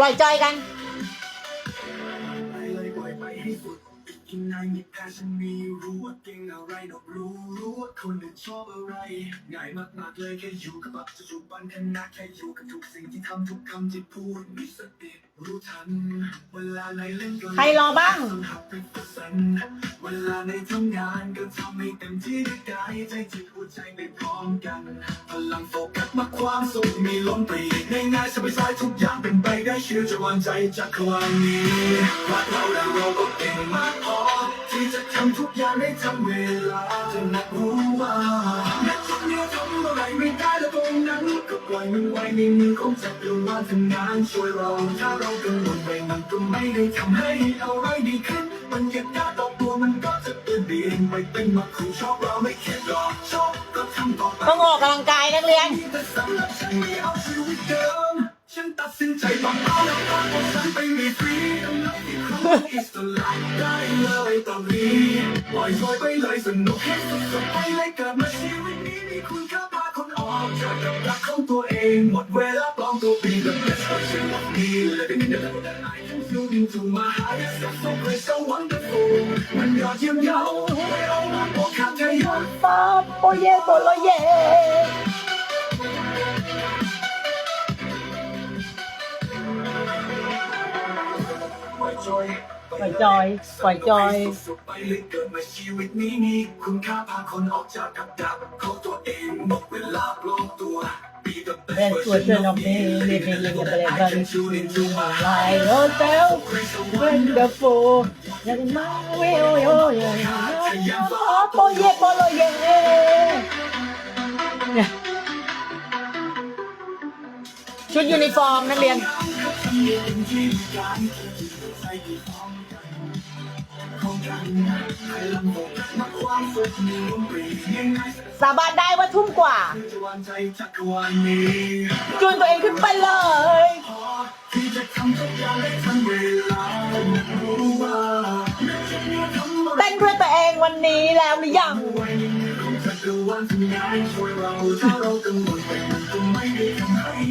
ปล่อยจอยกัน อะไรนอกรู้รู้ว่าคนอื่นชอบอะไรง่ายมากๆเลยแค่อยู่กับปัจจุบันขณะแค่อยู่กับทุกสิ่งที่ทำทุกคำที่พูดมีสติรู้ทันเวลาในเล่นก็ใครรอบ้างเวลาในทำงานก็ทำให้เต็มที่ด้วยกายใจจิตหัวใจไปพร้อมกันพลังโฟกัสมาความสุขมีล้นไปง่ายๆสบายๆทุกอย่างเป็นไปได้เชื่อจะวางใจจากความนี้รักเราและเราก็เก่งมากพอ ที่จะทำทุกอย่างได้ทำเวลาจะนักรู้ว่าแม้ทุกเนี้ยทำอะไรไม่ได้แล้วตรงนั้นก็ปล่อยมันไว้ในมือของจักรวาลทำงานช่วยเราถ้าเรากังวลไปมันก็ไม่ได้ทำให้อะไรดีขึ้นบรรยากาศรอบตัวมันก็จะเปลี่ยนเปลี่ยนไปเป็นมาคูชอบเราไม่แค่รอชอบก็ทำต่อไปต้องออกกำลังกายนักเรียนแต่สำหรับฉันไม่เอาชีวิตเดิมฉันตัดสินใจต้องเอาแล้วตามของฉันไปมีฟรี ต้องนับอีกครั้งอิสระได้เลยตอนนี้ปล่อยจอยไปเลยสนุกให้สุดๆไปเลยเกิดมาชีวิตนี้มีคุณค่าพาคนออกจากกับดักของตัวเองหมดเวลาปลอมตัวป็น the best version of me living in the life that I can feel into my highest self so great so wonderful มันยอดเยี่ยมเยาว์ไม่เอามาบอกขาดใจยอดฟ้าโปเยโปโลเย ปล่อยจอย ปล่อยจอยปล่อยจอยสุดๆไปเลยเกิดมาชีวิตนี้มีคุณค่าพาคนออกจากกับดักของตัวเองหมดเวลาปลอมตัว Be the best Best version of me living in the present tune into my like yourself wonderful ยังมาเวล โยโยโปเยโปโลเยเนี่ยชุดยูนิฟอร์มนักเรียนสาบานได้ว่าทุ่มกว่าจูนตัวเองขึ้นไปเลยที่จะทำทุกอย่างได้ทันเวลารู้ว่าเต้นเพื่อตัวเองวันนี้แล้วหรือยังไว้ในมือของจักรวาลทำงานช่วยเราถ้าเรากังวลไปมันก็ไม่ได้ทำให้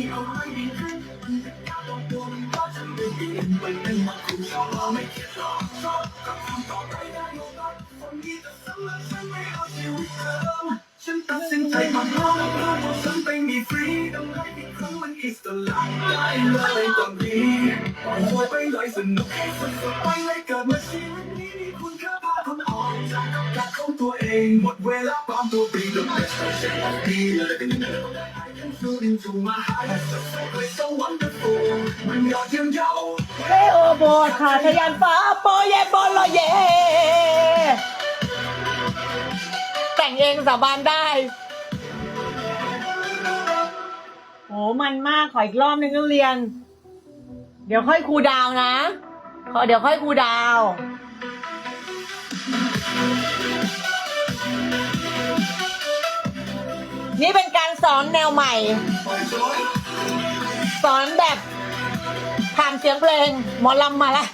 ไม่คิดหรอกชอบก็ทำต่อไปได้ยอมรับคนนี้จะสำหรับฉันไม่เอาชีวิตเดิมฉันตัดสินใจมาพร้อมแล้ว่าฉันไปมีฟรีต้องได้อีกครั้งมันอิสระได้เลยตอนนี้ปล่อยตัวไปเลยสนุกให้สุดๆไปเลยเกิดมาชีวิต งตัวเองหมดเวลาปลอมตัว be the best version of me I can feel into my heart so sacred so wonderful มันยอดเยี่ยมเยาเรโอโบขาทะยานฟ้าโปเยโปโลเย แต่งเองสาบานได้โหมันมากขออีกรอบนึงนักเรียน เดี๋ยวค่อยครูดาวนะขอเดี๋ยวค่อยครูดาว นี่เป็นการสอนแนวใหม่ สอนแบบผ่านเสียงเพลงหมอลำมาละ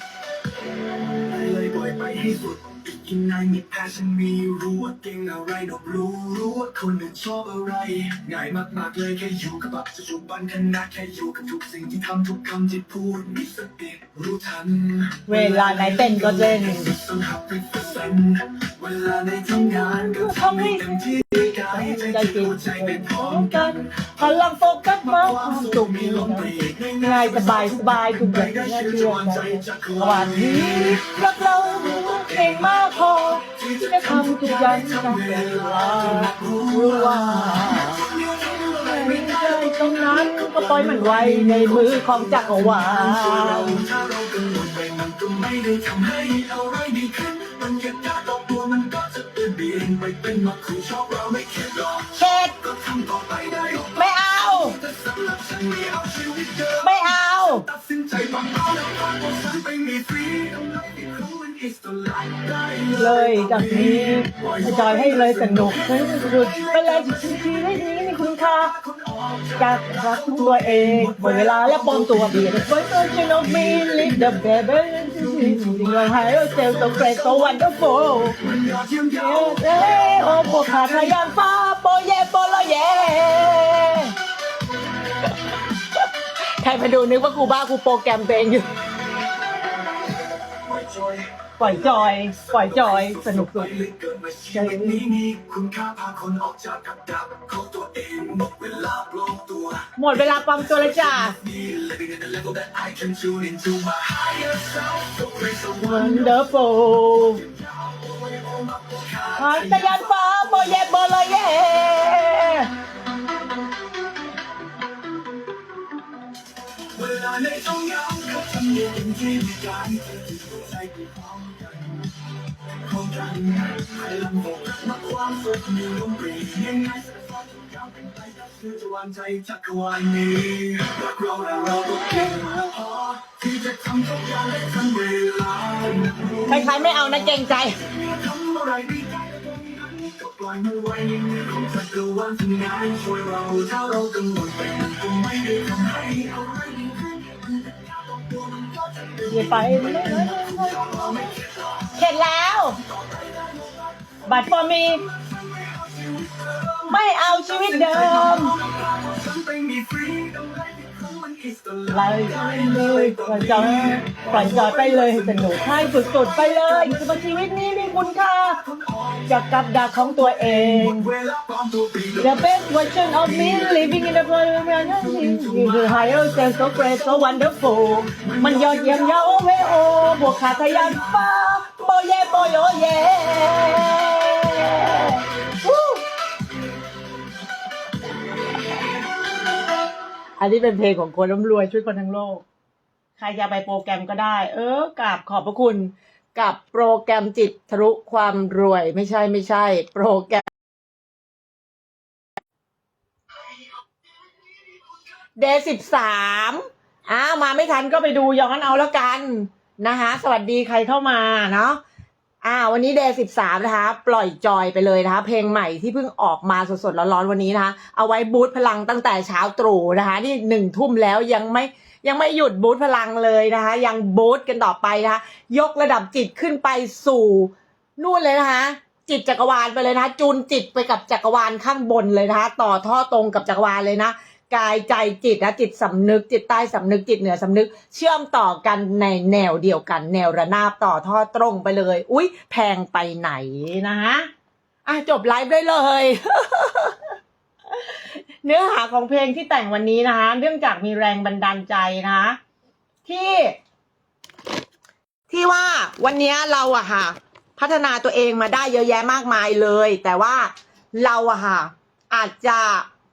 ไปเลยปล่อยไปให้สุดกินนายมีแพชชั่นมีรู้ว่าเก่งอะไรนอกรู้รู้ว่าคนอื่นชอบอะไรง่ายมากๆเลยแค่อยู่กับปัจจุบันขณะแค่อยู่กับทุกสิ่งที่ทำทุกคำที่พูดมีสติรู้ทันเวลาไหนเต้นก็เต้นต้องหักไปเปอร์เซ็นต์เวลาในทำงานก็ทำให้เต็มที่กายใจใจจิตจริงหัวใจไปพร้อมกักันนพลังโฟกัสมาความสุขมีง่ายสบายสบายทุกอย่างน่าเชื่อใจวันนี้รักเราเก่งมากพอที่จะทำทุกอย่างตามเวลารู้ว่าไม่ได้ตรงนั้นก็ปล่อยมันไว้ในมือของจักรวาลถ้าเรากังวลไปมันก็ไม่ได้ทำให้อะไรดีขึ้นบรรยากาศรอบตัวมันก็จะเปลี่ยนไปเป็นมาคูชอบเรา เลยจากนี้จอยให้เลยสนุกให้สุดไปเลยชีวิตให้นี้มีคุณค่าออกจากรักตัวเองหมดเวลาและปลอมตัวเบียดไว้ตัวฉันเอามีลิดเดอะเบเบ้จริงๆเราหายเซลล์ตัวเกรดตัววันเดอร์โฟมันยอดเยี่ยมเยาว์เอ้โอ้โบขาทะยานฟ้าโปเยโปโลเยใครมาดูนึกว่าครูบ้าครูโปรแกรมเองอยู่ ปล่อยจอย ปล่อยจอย สนุกสุดลึกเกินมาชีวิตนี้มีคุณค่าพาคนออกจากกับดักของตัวเองหมดเวลาปลอมตัว หมดเวลาปลอมตัวแล้วจ้า Living at the level that I can tune into my higher self so grace of wonderful หายตะยันฟ้าโบเย่โบเลยเย่เวลาในช่องย้ำเขาทำให้เป็นที่มีการ ความสุขมีลมปรียังไงสักฟ้าทุกอย่างเป็นไปก็คือจะวางใจจักรวาลนี้รักเราและเราก็เก่งพอที่จะทำทุกอย่างได้ทันเวลาใครๆไม่เอานะเกรงใจทำอะไรด้ตรงนั้นก็ปล่อยมันไว้ในมือของจักรวาลที่งานช่วยเราถ้าเรากังวลไปมันคงไม่ได้ทำให้อะไรดีขึ้น อย่าไปเข็ดแล้ว บัตรฟอร์มี ไม่เอาชีวิตเดิม ไล่เลยปล่อยจอยปล่อยจอยไปเลยสนุกให้สุดๆไปเลยคือว่าชีวิตนี้มีคุณค่าจากกับดักของตัวเอง The best version of me living in the world you the higher self so great so wonderful มันยอดเยี่ยมยาโอเวโอบวกขาทะยานฟ้าโบเย่โบโยเย่ อันนี้เป็นเพลงของคนร่ำรวยช่วยคนทั้งโลก ใครจะไปโปรแกรมก็ได้ เออกราบขอบพระคุณกับโปรแกรมจิตทะลุความรวยไม่ใช่ไม่ใช่ โปรแกรม เดย์สิบสามอ้าวมาไม่ทันก็ไปดูย้อนเอาแล้วกันนะคะสวัสดีใครเข้ามาเนาะ อ่า วันนี้เดย์สิบสามนะคะ ปล่อยจอยไปเลยนะคะ เพลงใหม่ที่เพิ่งออกมาสดๆร้อนๆวันนี้นะคะ เอาไว้บูทพลังตั้งแต่เช้าตรู่นะคะ นี่หนึ่งทุ่มแล้วยังไม่ยังไม่หยุดบูทพลังเลยนะคะ ยังบูทกันต่อไปนะคะ ยกระดับจิตขึ้นไปสู่นู่นเลยนะคะจิตจักรวาลไปเลยนะคะจูนจิตไปกับจักรวาลข้างบนเลยนะคะ ต่อท่อตรงกับจักรวาลเลยนะ กายใจจิตนะจิตสำนึก จิตใต้สำนึกจิตเหนือสำนึก เชื่อมต่อกันในแนวเดียวกัน แนวระนาบต่อท่อตรงไปเลย อุ๊ยแพงไปไหนนะฮะอะจบไลฟ์ได้เลย เนื้อหาของเพลงที่แต่งวันนี้นะคะเนื่องจากมีแรงบันดาลใจนะคะที่ ที่ว่าวันนี้เราอะค่ะ พัฒนาตัวเองมาได้เยอะแยะมากมายเลย แต่ว่าเราอะค่ะอาจจะ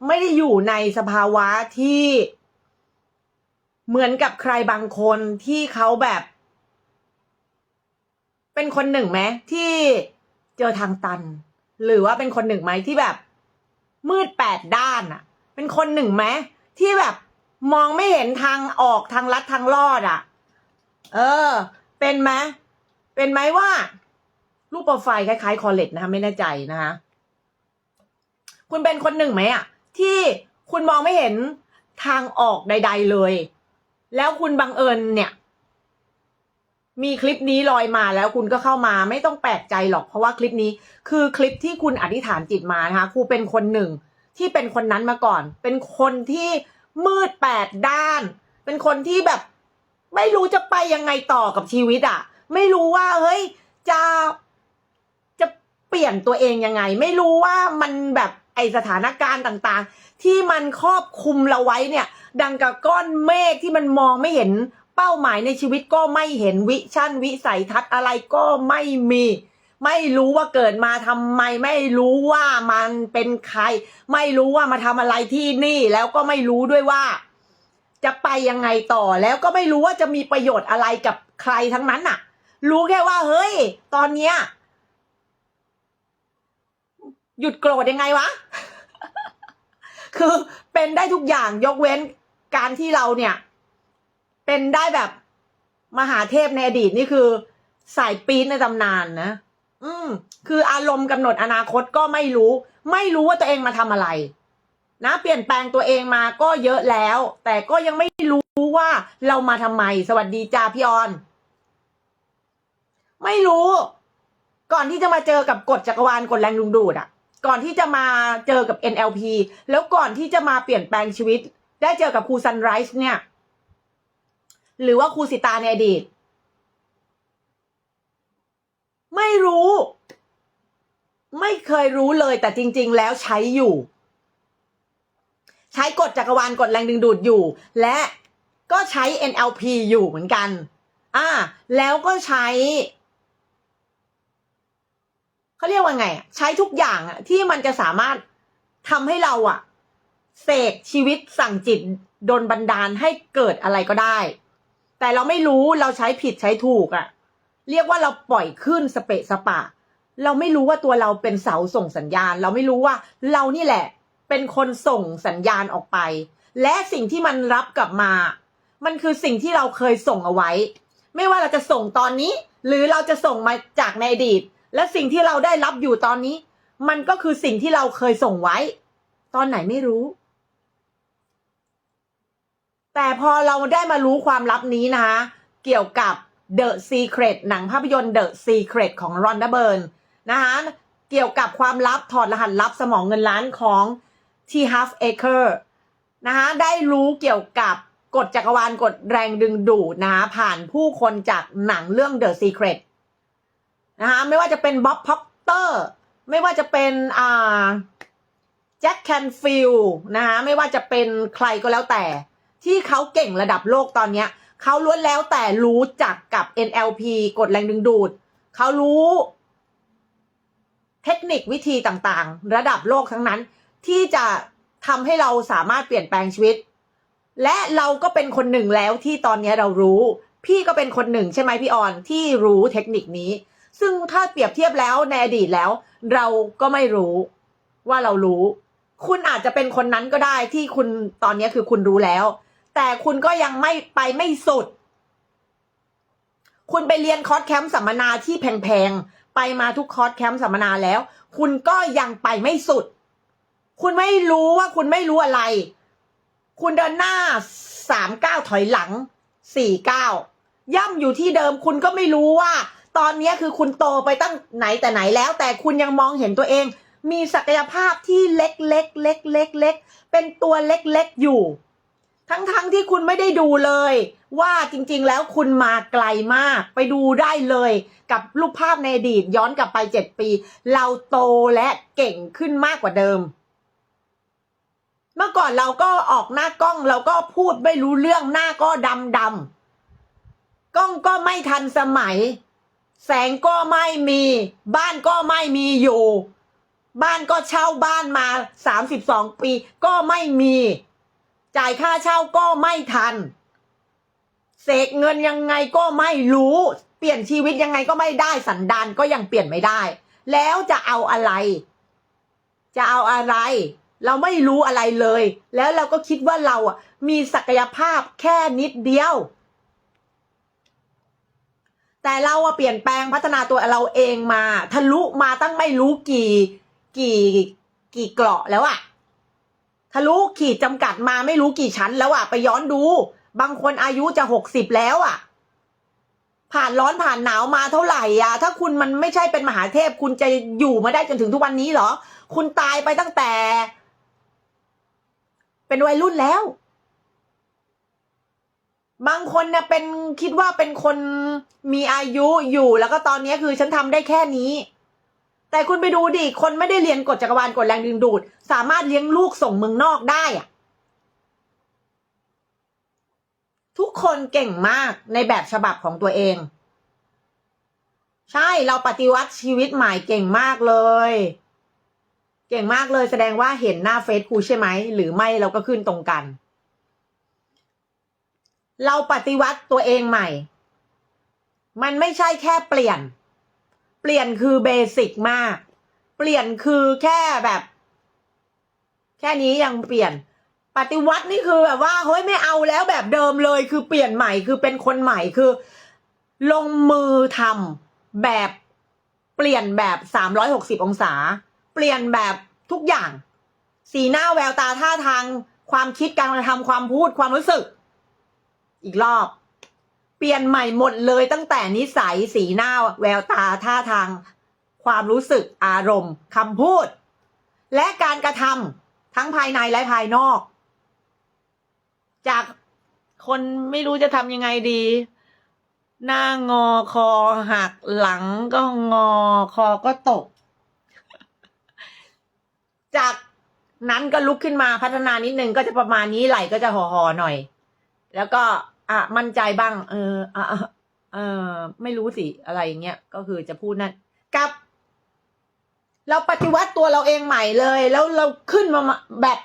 ไม่ได้อยู่ในสภาวะที่เหมือนกับใครบางคนที่เขาแบบ เป็นคนหนึ่งไหมที่เจอทางตัน หรือว่าเป็นคนหนึ่งไหมที่แบบ มืดแปดด้านอะเป็นคนหนึ่งไหมที่แบบมองไม่เห็นทางออกทางลัดทางรอดอะเออ เป็นไหมเป็นไหมว่า รูปโปรไฟล์คล้ายๆคอเลจนะคะไม่แน่ใจนะคะคุณเป็นคนหนึ่งไหมอะ ที่คุณมองไม่เห็นทางออกใด ๆเลย แล้วคุณบังเอิญเนี่ย มีคลิปนี้ลอยมาแล้วคุณก็เข้ามาไม่ต้องแปลกใจหรอก เพราะว่าคลิปนี้คือคลิปที่คุณอธิษฐานจิตมานะคะครูเป็นคนหนึ่งที่เป็นคนนั้นมาก่อน เป็นคนที่มืดแปดด้าน เป็นคนที่แบบ ไม่รู้จะไปยังไงต่อกับชีวิตอะ่ะ ไม่รู้ว่าเฮ้ยจะจะเปลี่ยนตัวเองยังไง ไม่รู้ว่ามันแบบ ไอสถานการณ์ต่างๆ ที่มันครอบคลุมเราไว้เนี่ย ดังกับก้อนเมฆที่มันมองไม่เห็นเป้าหมายในชีวิตก็ไม่เห็นวิชั่นวิสัยทัศน์อะไรก็ไม่มี ไม่รู้ว่าเกิดมาทำไม ไม่รู้ว่ามันเป็นใคร ไม่รู้ว่ามาทำอะไรที่นี่ แล้วก็ไม่รู้ด้วยว่า จะไปยังไงต่อแล้วก็ไม่รู้ว่าจะมีประโยชน์อะไรกับใครทั้งนั้นน่ะ รู้แค่ว่าเฮ้ย ตอนเนี้ย หยุดโกรธยังไงวะ คือเป็นได้ทุกอย่างยกเว้นการที่เราเนี่ย เป็นได้แบบมหาเทพในอดีตนี่คือ สายปีนในตำนานนะ อืม คืออารมณ์กำหนดอนาคตก็ไม่รู้ ไม่รู้ว่าตัวเองมาทำอะไร นะ เปลี่ยนแปลงตัวเองมาก็เยอะแล้ว แต่ก็ยังไม่รู้ว่าเรามาทำไม สวัสดีจ้าพี่ออน ไม่รู้ ก่อนที่จะมาเจอกับกฎจักรวาลกฎแรงดึงดูดอะ ก่อนที่จะมาเจอกับ NLP แล้วก่อนที่จะมาเปลี่ยนแปลงชีวิต ได้เจอกับครูซันไรส์เนี่ย หรือว่าครูสิตาในอดีต ไม่รู้ ไม่เคยรู้เลยแต่จริง ๆ แล้วใช้อยู่ ใช้กฎจักรวาลกฎแรงดึงดูดอยู่ และก็ใช้ NLP อยู่เหมือนกัน อ่า แล้วก็ใช้ เขาเรียกว่าไงอะใช้ทุกอย่างอะที่มันจะสามารถทำให้เราอะเสกชีวิตสั่งจิตโดนบันดาลให้เกิดอะไรก็ได้ แต่เราไม่รู้เราใช้ผิดใช้ถูกอะเรียกว่าเราปล่อยขึ้นสเปะสปะ เราไม่รู้ว่าตัวเราเป็นเสาส่งสัญญาณ เราไม่รู้ว่าเรานี่แหละ เป็นคนส่งสัญญาณออกไป และสิ่งที่มันรับกลับมา มันคือสิ่งที่เราเคยส่งเอาไว้ ไม่ว่าเราจะส่งตอนนี้ หรือเราจะส่งมาจากในอดีต และสิ่งที่เราได้รับอยู่ตอนนี้ มันก็คือสิ่งที่เราเคยส่งไว้ ตอนไหนไม่รู้ แต่พอเราได้มารู้ความลับนี้นะคะเกี่ยวกับ The Secret หนังภาพยนตร์ The Secret ของ Rhonda Byrne นะคะเกี่ยวกับความลับถอดรหัสลับสมองเงินล้านของ T Half Acre นะคะได้รู้เกี่ยวกับกฎจักรวาลกฎแรงดึงดูดนะคะผ่านผู้คนจากหนังเรื่อง The Secret นะคะไม่ว่าจะเป็นบ๊อบพ็อกเตอร์ ไม่ว่าจะเป็นอ่าแจ็คแคนฟิลนะคะไม่ว่าจะเป็นใครก็แล้วแต่ ที่เขาเก่งระดับโลกตอนเนี้ยเขาล้วนแล้วแต่รู้จักกับ NLP กฎแรงดึงดูด เขารู้ เทคนิควิธีต่างๆ ระดับโลกทั้งนั้น ที่จะทำให้เราสามารถเปลี่ยนแปลงชีวิต และเราก็เป็นคนหนึ่งแล้วที่ตอนนี้เรารู้ พี่ก็เป็นคนหนึ่งใช่ไหมพี่ออนที่รู้เทคนิคนี้ ซึ่งถ้าเปรียบเทียบแล้วในอดีตแล้ว เราก็ไม่รู้ว่าเรารู้ คุณอาจจะเป็นคนนั้นก็ได้ที่คุณตอนนี้คือคุณรู้แล้ว แต่คุณก็ยังไม่ไปไม่สุด คุณไปเรียนคอร์สแคมป์สัมมนาที่แพงๆ ไปมาทุกคอร์สแคมป์สัมมนาแล้ว คุณก็ยังไปไม่สุด คุณไม่รู้ว่าคุณไม่รู้อะไร คุณเดินหน้าสามเก้าถอยหลังสี่เก้าย่ำอยู่ที่เดิมคุณก็ไม่รู้ว่า ตอนนี้คือคุณโตไปตั้งไหนแต่ไหนแล้ว แต่คุณยังมองเห็นตัวเอง มีศักยภาพที่เล็กเล็กเล็กเล็กเล็กเป็นตัวเล็กเล็กอยู่ ทั้งๆทที่คุณไม่ได้ดูเลย ว่าจริง ๆ แล้วคุณมาไกลมาก ไปดูได้เลยกับรูปภาพในอดีตย้อนกลับไปเจ็ดปี เราโตและเก่งขึ้นมากกว่าเดิมเมื่อก่อนเราก็ออกหน้ากล้องเราก็พูดไม่รู้เรื่องหน้าก็ดำดำกล้องก็ไม่ทันสมัย แสงก็ไม่มี บ้านก็ไม่มีอยู่ บ้านก็เช่าบ้านมาสามสิบสองปีก็ไม่มี จ่ายค่าเช่าก็ไม่ทัน เสกเงินยังไงก็ไม่รู้ เปลี่ยนชีวิตยังไงก็ไม่ได้สันดานก็ยังเปลี่ยนไม่ได้ แล้วจะเอาอะไร จะเอาอะไร เราไม่รู้อะไรเลย แล้วเราก็คิดว่าเราอะมีศักยภาพแค่นิดเดียว แต่เราอะเปลี่ยนแปลงพัฒนาตัวเราเองมาทะลุมาตั้งไม่รู้กี่กี่กี่เกราะแล้วอะทะลุขีดจำกัดมาไม่รู้กี่ชั้นแล้วอะไปย้อนดู บางคนอายุจะหกสิบแล้วอะผ่านร้อนผ่านหนาวมาเท่าไหร่อะถ้าคุณมันไม่ใช่เป็นมหาเทพ คุณจะอยู่มาได้จนถึงทุกวันนี้เหรอ คุณตายไปตั้งแต่ เป็นวัยรุ่นแล้ว บางคนเนี่ยเป็นคิดว่าเป็นคนมีอายุอยู่แล้วก็ตอนนี้คือฉันทำได้แค่นี้ แต่คุณไปดูดิคนไม่ได้เรียนกฎจักรวาลกฎแรงดึงดูด สามารถเลี้ยงลูกส่งเมืองนอกได้อะทุกคนเก่งมากในแบบฉบับของตัวเอง ใช่เราปฏิวัติชีวิตใหม่เก่งมากเลย เก่งมากเลยแสดงว่าเห็นหน้าเฟซกูใช่ไหมหรือไม่เราก็ขึ้นตรงกัน เราปฏิวัติตัวเองใหม่ มันไม่ใช่แค่เปลี่ยน เปลี่ยนคือเบสิกมาก เปลี่ยนคือแค่แบบ แค่นี้ยังเปลี่ยน ปฏิวัตินี่คือแบบว่าเฮ้ยไม่เอาแล้วแบบเดิมเลย คือเปลี่ยนใหม่คือเป็นคนใหม่คือ ลงมือทำแบบเปลี่ยนแบบสามร้อยหกสิบองศา เปลี่ยนแบบทุกอย่าง สีหน้าแววตาท่าทาง ความคิดการกระทำความพูดความรู้สึก อีกรอบ เปลี่ยนใหม่หมดเลยตั้งแต่นิสัยสีหน้าแววตาท่าทาง ความรู้สึกอารมณ์คำพูด และการกระทำทั้งภายในและภายนอก จากคนไม่รู้จะทำยังไงดี หน้างอคอหักหลังก็งอคอก็ตก จากนั้นก็ลุกขึ้นมาพัฒนานิดนึงก็จะประมาณนี้ไหลก็จะห่อๆหน่อย แล้วก็ อะมั่นใจบ้าง เอออะอะเออไม่รู้สิอะไรอย่างเงี้ยก็คือจะพูดนั่นกับ เราปฏิวัติตัวเราเองใหม่เลย แล้วเราขึ้นมาแบบ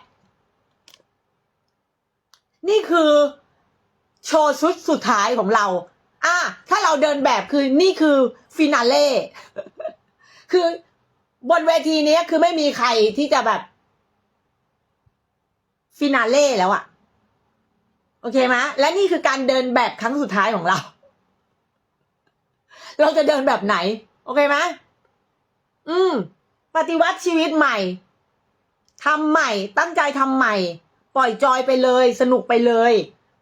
นี่คือ โชว์ชุดสุดท้ายของเรา อะถ้าเราเดินแบบคือนี่คือฟินาเล่คือบนเวทีนี้คือไม่มีใครที่จะแบบ ฟินาเล่แล้วอะ อเคไหมและนี่คือการเดินแบบครั้งสุดท้ายของเรา เราจะเดินแบบไหน โอเคไหมอืม ปฏิวัติชีวิตใหม่ทำใหม่ ตั้งใจทำใหม่ ปล่อยจอยไปเลย สนุกไปเลย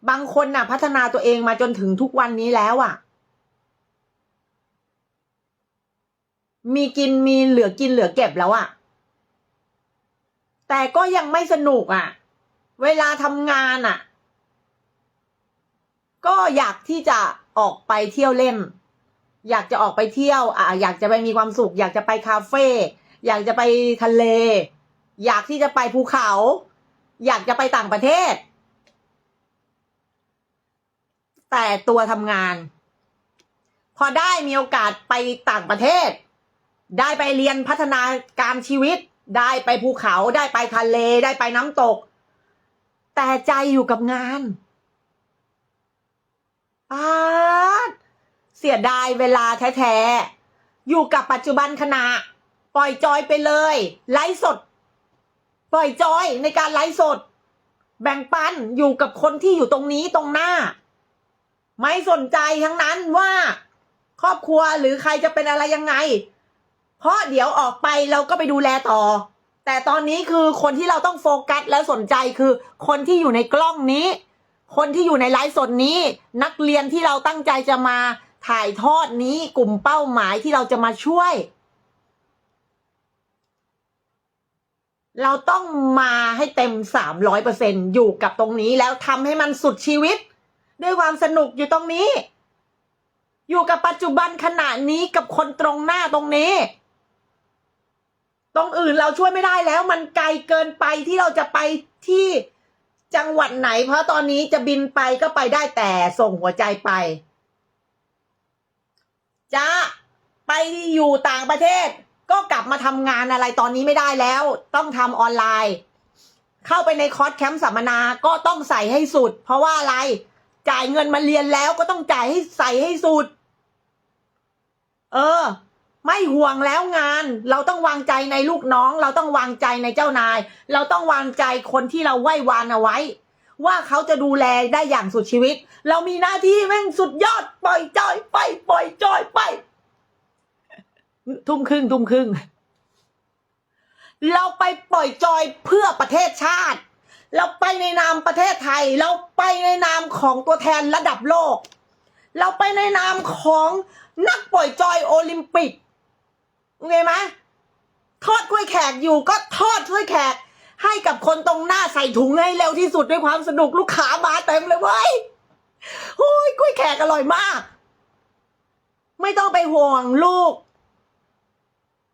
บางคนน่ะ พัฒนาตัวเองมาจนถึงทุกวันนี้แล้วอะ มีกินมีเหลือกินเหลือเก็บแล้วอะ แต่ก็ยังไม่สนุกอะ เวลาทำงานอะ ก็อยากที่จะออกไปเที่ยวเล่น อยากจะออกไปเที่ยวอะอยากจะไปมีความสุข อยากจะไปคาเฟ่อยากจะไปทะเล อยากที่จะไปภูเขา อยากจะไปต่างประเทศ แต่ตัวทำงาน พอได้มีโอกาสไปต่างประเทศ ได้ไปเรียนพัฒนาการชีวิต ได้ไปภูเขา ได้ไปทะเล ได้ไปน้ำตก แต่ใจอยู่กับงาน อาเสียดายเวลาแท้ๆ อยู่กับปัจจุบันขณะ ปล่อยจอยไปเลย ไลฟ์สด ปล่อยจอยในการไลฟ์สด แบ่งปันอยู่กับคนที่อยู่ตรงนี้ตรงหน้า ไม่สนใจทั้งนั้นว่า ครอบครัวหรือใครจะเป็นอะไรยังไง เพราะเดี๋ยวออกไปเราก็ไปดูแลต่อ แต่ตอนนี้คือคนที่เราต้องโฟกัสและสนใจคือคนที่อยู่ในกล้องนี้ คนที่อยู่ในไลฟ์สดนี้ นักเรียนที่เราตั้งใจจะมาถ่ายทอดนี้กลุ่มเป้าหมายที่เราจะมาช่วย เราต้องมาให้เต็มสามร้อยเปอร์เซ็นอยู่กับตรงนี้แล้วทำให้มันสุดชีวิต ด้วยความสนุกอยู่ตรงนี้ อยู่กับปัจจุบันขณะนี้กับคนตรงหน้าตรงนี้ ตรงอื่นเราช่วยไม่ได้แล้ว มันไกลเกินไปที่เราจะไปที่ จังหวัดไหน เพราะตอนนี้จะบินไปก็ไปได้แต่ส่งหัวใจไปจะไปอยู่ต่างประเทศ ก็กลับมาทำงานอะไรตอนนี้ไม่ได้แล้ว ต้องทำออนไลน์ เข้าไปในคอร์สแคมป์สัมมนาก็ต้องใส่ให้สุด เพราะว่าอะไรจ่ายเงินมาเรียนแล้วก็ต้องจ่ายให้ใส่ให้สุด เออ ไม่ห่วงแล้วงาน เราต้องวางใจในลูกน้อง เราต้องวางใจในเจ้านาย เราต้องวางใจคนที่เราไหว้วานเอาไว้ ว่าเขาจะดูแลได้อย่างสุดชีวิต เรามีหน้าที่แม่งสุดยอดปล่อยจอยไปปล่อยจอยไป ทุ่มครึ่งทุ่มครึ่งเราไปปล่อยจอยเพื่อประเทศชาติ เราไปในนามประเทศไทย เราไปในนามของตัวแทนระดับโลก เราไปในนามของนักปล่อยจอยโอลิมปิก โอเคไหมทอดกล้วยแขกอยู่ก็ทอดกล้วยแขก ให้กับคนตรงหน้าใส่ถุงให้เร็วที่สุดด้วยความสนุกลูกค้ามาเต็มเลยเว้ยโอ้ยกล้วยแขกอร่อยมาก ไม่ต้องไปห่วงลูก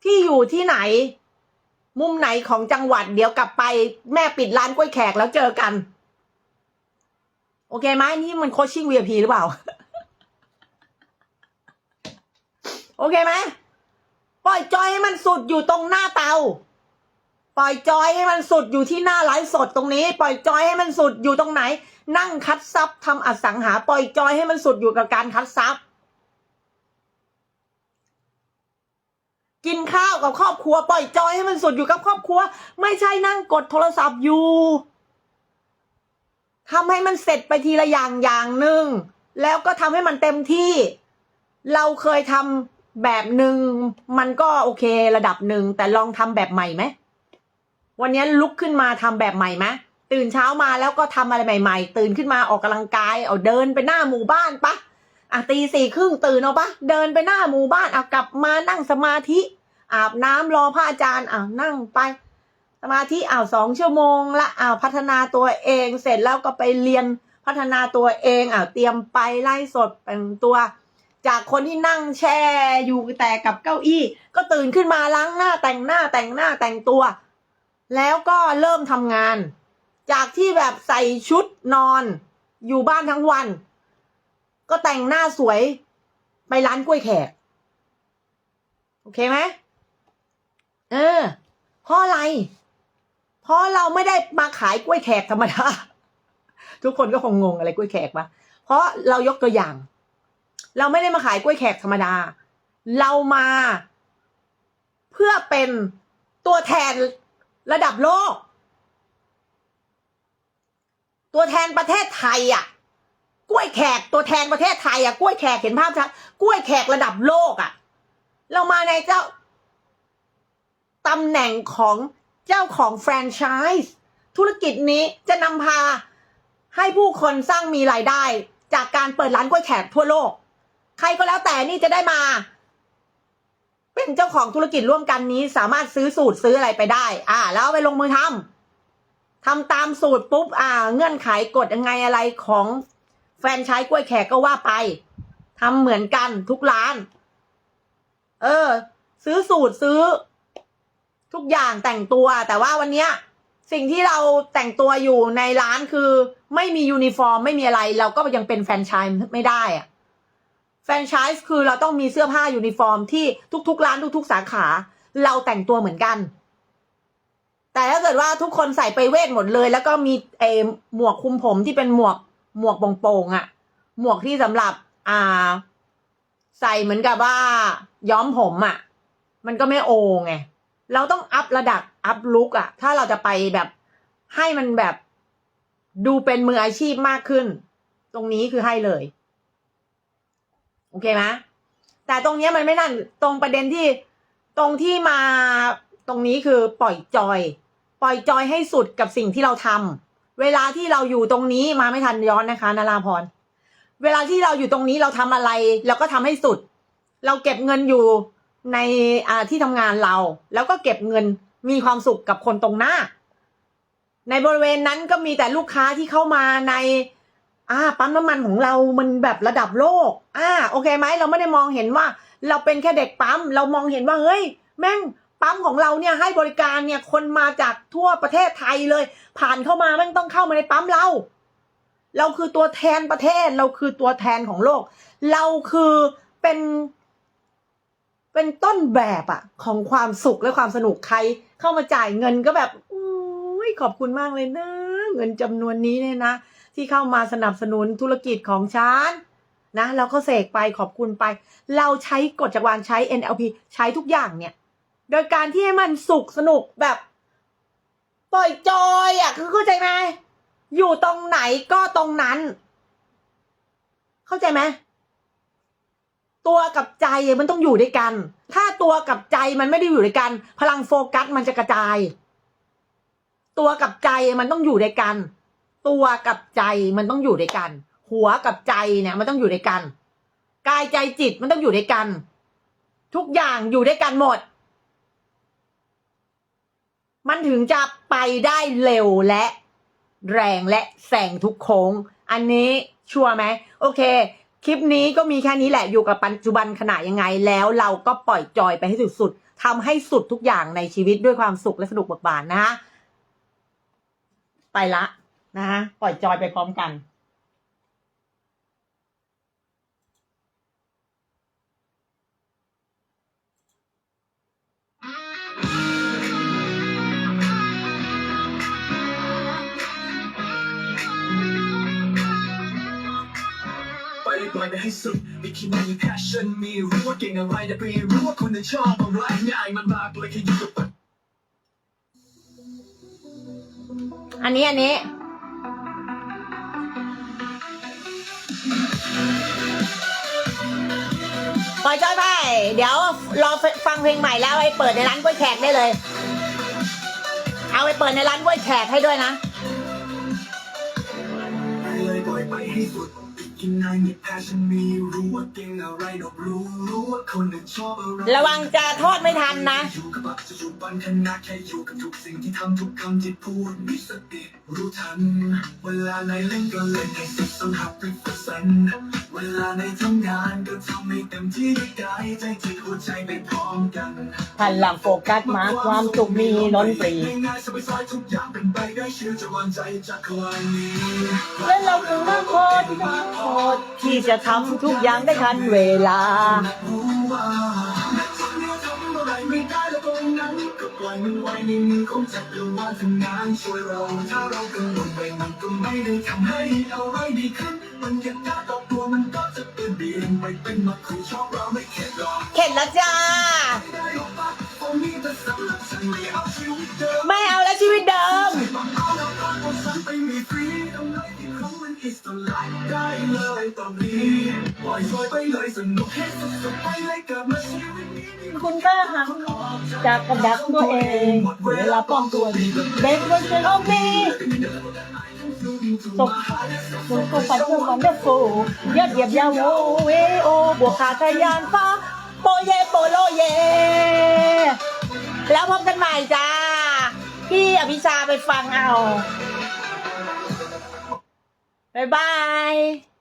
ที่อยู่ที่ไหน มุมไหนของจังหวัด เดี๋ยวกลับไปแม่ปิดร้านกล้วยแขกแล้วเจอกัน โอเคไหมนี่มันโคชชิ่ง VIP หรือเปล่า โอเคไหม ปล่อยจอยให้มันสุดอยู่ตรงหน้าเตา ปล่อยจอยให้มันสุดอยู่ที่หน้าไลฟ์สดตรงนี้ ปล่อยจอยให้มันสุดอยู่ตรงไหน นั่งคัดซับทำอสังหา ปล่อยจอยให้มันสุดอยู่กับการคัดซับกินข้าวกับครอบครัว ปล่อยจอยให้มันสุดอยู่กับครอบครัว ไม่ใช่นั่งกดโทรศัพท์อยู่ทำให้มันเสร็จไปทีละอย่างอย่างหนึ่งแล้วก็ทำให้มันเต็มที่ เราเคยทำ แบบหนึ่งมันก็โอเคระดับหนึ่งแต่ลองทำแบบใหม่ไหมวันนี้ลุกขึ้นมาทำแบบใหม่ไหมตื่นเช้ามาแล้วก็ทำอะไรใหม่ ๆ ตื่นขึ้นมาออกกำลังกายเอาเดินไปหน้าหมู่บ้านปะอะตีสี่ครึ่งตื่นเอาปะเดินไปหน้าหมู่บ้านเอากลับมานั่งสมาธิ อาบน้ำรอพระอาจารย์อ่านั่งไป สมาธิอ้าวสองชั่วโมงละอ้าวพัฒนาตัวเองเสร็จแล้วก็ไปเรียนพัฒนาตัวเองอะเตรียมไปไล่สดแต่งตัว จากคนที่นั่งแช่อยู่แต่กับเก้าอี้ ก็ตื่นขึ้นมาล้างหน้าแต่งหน้าแต่งหน้าแต่งตัว แล้วก็เริ่มทำงาน จากที่แบบใส่ชุดนอน อยู่บ้านทั้งวัน ก็แต่งหน้าสวยไปร้านกล้วยแขก โอเคไหมเออเพราะอะไร เพราะเราไม่ได้มาขายกล้วยแขกธรรมดา ทุกคนก็คงงงอะไรกล้วยแขกปะเพราะเรายกตัวอย่าง เราไม่ได้มาขายกล้วยแขกธรรมดา เรามา เพื่อเป็นตัวแทนระดับโลก ตัวแทนประเทศไทยอะ กล้วยแขกตัวแทนประเทศไทยอะกล้วยแขกเห็นภาพชัดกล้วยแขกระดับโลกอะ เรามาในเจ้าตำแหน่งของเจ้าของแฟรนไชส์ธุรกิจนี้จะนำพาให้ผู้คนสร้างมีรายได้ จากการเปิดร้านกล้วยแขกทั่วโลก ใครก็แล้วแต่นี่จะได้มา เป็นเจ้าของธุรกิจร่วมกันนี้ สามารถซื้อสูตรซื้ออะไรไปได้ อ่า แล้วไปลงมือทำทำตามสูตรปุ๊บ อ่า เงื่อนไขกฎยังไงอะไรของแฟนไชส์กล้วยแขกก็ว่าไปทำเหมือนกันทุกร้าน เออ ซื้อสูตรซื้อ ทุกอย่างแต่งตัว แต่ว่าวันเนี้ยสิ่งที่เราแต่งตัวอยู่ในร้านคือ ไม่มียูนิฟอร์ม ไม่มีอะไร เราก็ยังเป็นแฟนชส์ไม่ได้อะ แฟรนไชส์คือเราต้องมีเสื้อผ้ายูนิฟอร์มที่ทุกๆ ร้านทุกๆ สาขา เราแต่งตัวเหมือนกัน แต่ถ้าเกิดว่าทุกคนใส่ไปเวทหมดเลย แล้วก็มีเอหมวกคุมผมที่เป็นหมวกหมวกโป่งๆอะหมวกที่สำหรับอ่า ใส่เหมือนกับว่า ย้อมผมอะมันก็ไม่โอไงเราต้องอัพระดับอัพลุกอะถ้าเราจะไปแบบให้มันแบบดูเป็นมืออาชีพมากขึ้น ตรงนี้คือให้เลย โอเคไหมแต่ตรงนี้มันไม่นั่นตรงประเด็นที่ตรงที่มาตรงนี้คือปล่อยจอย ปล่อยจอยให้สุดกับสิ่งที่เราทำเวลาที่เราอยู่ตรงนี้มาไม่ทันย้อนนะคะนาราพรเวลาที่เราอยู่ตรงนี้เราทำอะไรเราก็ทำให้สุด เราเก็บเงินอยู่ในอ่าที่ทำงานเรา แล้วก็เก็บเงินมีความสุขกับคนตรงหน้า ในบริเวณนั้นก็มีแต่ลูกค้าที่เข้ามาใน อ่าปั๊มน้ำมันของเรามันแบบระดับโลก อ่าโอเคไหมเราไม่ได้มองเห็นว่า เราเป็นแค่เด็กปั๊มเรามองเห็นว่าเฮ้ย แม่งปั๊มของเราเนี่ยให้บริการเนี่ยคนมาจากทั่วประเทศไทยเลย ผ่านเข้ามาแม่งต้องเข้ามาในปั๊มเรา เราคือตัวแทนประเทศ เราคือตัวแทนของโลก เราคือเป็น เป็นต้นแบบอะของความสุขและความสนุกใครเข้ามาจ่ายเงินก็แบบอุ้ยขอบคุณมากเลยนะ เงินจำนวนนี้เนี่ยนะ ที่เข้ามาสนับสนุนธุรกิจของฉันนะเราก็เสกไปขอบคุณไป เราใช้กฎจักรวาลใช้ NLP ใช้ทุกอย่างเนี่ย โดยการที่ให้มันสุขสนุกแบบปล่อยจอยอะคือเข้าใจไหมอยู่ตรงไหนก็ตรงนั้น เข้าใจไหมตัวกับใจมันต้องอยู่ด้วยกัน ถ้าตัวกับใจมันไม่ได้อยู่ด้วยกัน พลังโฟกัสมันจะกระจาย ตัวกับใจมันต้องอยู่ด้วยกัน ตัวกับใจมันต้องอยู่ด้วยกัน หัวกับใจเนี่ยมันต้องอยู่ด้วยกัน กายใจจิตมันต้องอยู่ด้วยกัน ทุกอย่างอยู่ด้วยกันหมด มันถึงจะไปได้เร็วและแรงและแสงทุกโค้ง อันนี้ชัวร์ไหมโอเค คลิปนี้ก็มีแค่นี้แหละอยู่กับปัจจุบันขณะยังไง แล้วเราก็ปล่อยจอยไปให้สุดๆทำให้สุดทุกอย่างในชีวิตด้วยความสุขและสนุกบกบานนะฮะไปละ นะฮะปล่อยจอยไปพร้อมกันไปปล่อยไปให้สุดมีคิดมี passion มีรู้ว่าเก่งอะไรแต่ไปรู้ว่าคุณจะชอบอะไรง่ายมันมากเลยแค่อยู่กับปัจอันนี้อันนี้ ปล่อยจอยไป เดี๋ยวรอฟังเพลงใหม่แล้วไปเปิดในร้านกล้วยแขกได้เลย เอาไปเปิดในร้านกล้วยแขกให้ด้วยนะเลยปล่อยไปให้สุด กินไงมีแพชชั่นมีรู้ว่าเก่งอะไรดอกรู้รู้ว่าคนอื่นชอบอะไรระวังจะทอดไม่ทันนะ อยู่กับปัจจุบันขณะแค่อยู่กับทุกสิ่งที่ทำทุกคำที่พูดมีสติรู้ทัน เวลาในเล่นก็เล่นให้สุดสำหับเป็นเปอร์เซ็นต์เวลาในทำงานก็ทำให้เต็มที่ด้วยกายใจจิตหัวใจไปพร้อมกันหันหลังโฟกัสมาความสุขมีล้นปรีง่ายๆสบายๆทุกอย่างเป็นไปได้เชื่อจะวางใจจากคอยนี้และเราคือนักโคตรนักโคตรที่จะทำทุกอย่างได้ทันเวลารู้ว่านักทำเนี่ยทำอะไรไม่ได้แล้วตรงนั้นก็ปล่อยมันไว้ในมือของจักรวาลทำงานช่วยเรา ถ้าเรากังวลไปมันก็ไม่ได้ทำให้อะไรดีขึ้นมันยังกล้าตอบตัวมันก็จะเปลี่ยนเปลี่ยนไปเป็นมาคุยชอบเราไม่เข็ดหรอกเข็ดแล้วจ้า ไม่ได้หรอกปะผมมีแต่สำหรับฉันไม่เอาชีวิตเดิมไม่เอาแล้วชีวิตเดิม งมันอิสระได้เลยตอนนี้ปล่อยจอยไปเลยสนุกให้สุดๆไปเลยเกิดมาชีวิตนี้ คุณกล้าหันจากกับดักตัวเองเวลาป้องตัวเด็กมันเป็นโอมีตกคุณก็ฟันเพื่อวันเดอร์ฟูยอดเยียมยาวโอเวโอบวกขาทะยานฟ้าโปเยโปโลเย แล้วพบกันใหม่จ้า พี่อภิชาไปฟังเอา บ๊ายบาย